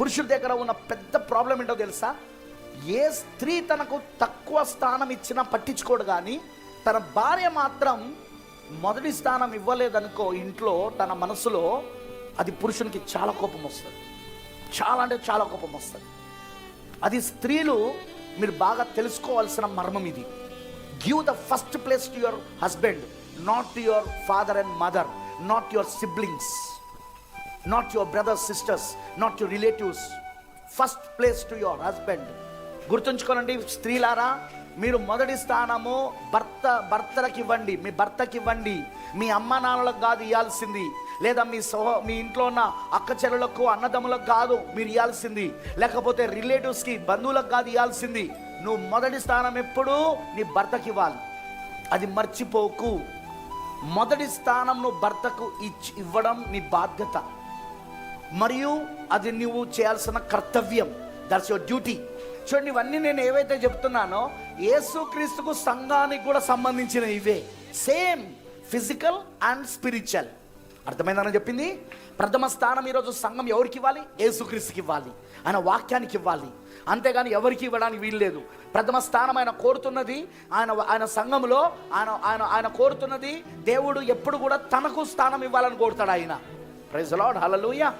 పురుషుల దగ్గర ఉన్న పెద్ద ప్రాబ్లం ఏంటో తెలుసా? ఏ స్త్రీ తనకు తక్కువ స్థానం ఇచ్చినా పట్టించుకోడు కానీ తన భార్య మాత్రం మొదటి స్థానం ఇవ్వలేదనుకో ఇంట్లో తన మనసులో అది పురుషునికి చాలా కోపం వస్తుంది. చాలా అంటే చాలా కోపం వస్తుంది. అది స్త్రీలు మీరు బాగా తెలుసుకోవాల్సిన మర్మం ఇది. Give the first place to your husband not to your father and mother not your siblings not your brothers sisters not your relatives first place to your husband గుర్తుంచుకోనండి స్త్రీలారా మీరు మొదటి స్థానము భర్త భర్తలకు ఇవ్వండి మీ భర్తకి ఇవ్వండి మీ అమ్మ నాన్నలకు కాదు ఇవ్వాల్సింది లేదా మీ సహో మీ ఇంట్లో ఉన్న అక్క చెల్లెలకు అన్నదమ్ములకు కాదు మీరు ఇవ్వాల్సింది లేకపోతే రిలేటివ్స్కి బంధువులకు కాదు ఇవ్వాల్సింది నువ్వు మొదటి స్థానం ఎప్పుడూ నీ భర్తకి ఇవ్వాలి అది మర్చిపోకు. మొదటి స్థానం నువ్వు భర్తకు ఇచ్చి ఇవ్వడం నీ బాధ్యత. మరియు అది నువ్వు చేయాల్సిన కర్తవ్యం. దట్స్ యువర్ డ్యూటీ చూడండి ఇవన్నీ నేను ఏవైతే చెప్తున్నానో యేసుక్రీస్తుకు సంఘానికి కూడా సంబంధించిన ఇవే. సేమ్ ఫిజికల్ అండ్ స్పిరిచువల్ అర్థమైందని చెప్పింది? ప్రథమ స్థానం ఈరోజు సంఘం ఎవరికి ఇవ్వాలి? యేసుక్రీస్తుకి ఇవ్వాలి. ఆయన వాక్యానికి ఇవ్వాలి. అంతేగాని ఎవరికి ఇవ్వడానికి వీల్లేదు ప్రథమ స్థానం ఆయన కోరుతున్నది ఆయన ఆయన సంఘంలో ఆయన ఆయన ఆయన కోరుతున్నది దేవుడు ఎప్పుడు కూడా తనకు స్థానం ఇవ్వాలని కోరుతాడు ఆయన. ప్రైజ్ లాడ్ హలలుయా